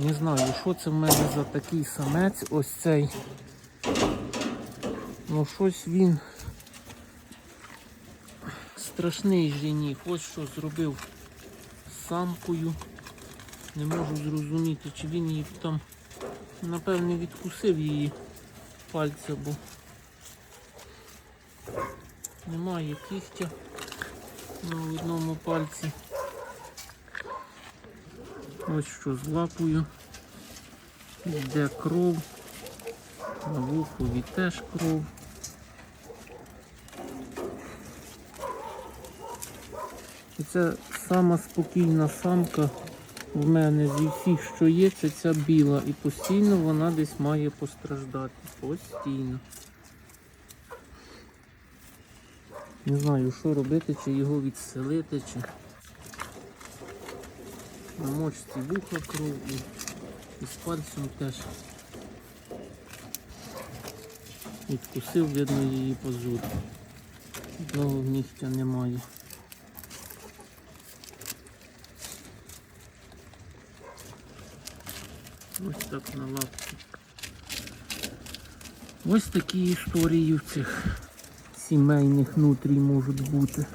Не знаю, що це в мене за такий самець, ось цей. Ну щось він страшний жених. Ось що зробив з самкою. Не можу зрозуміти, чи він її там, напевне, відкусив її пальця, бо немає кігтя на одному пальці. Ось що з лапою. Йде кров. На вухові теж кров. І це сама спокійна самка в мене зі всіх, що є, це ця біла. І постійно вона десь має постраждати. Постійно. Не знаю, що робити, чи його відселити, чи на мочці вуха кров і, і з пальцем теж. Відкусив, видно, її позур. Одного нігтя немає. Ось так на лапці. Ось такі історії в цих сімейних нутрій можуть бути.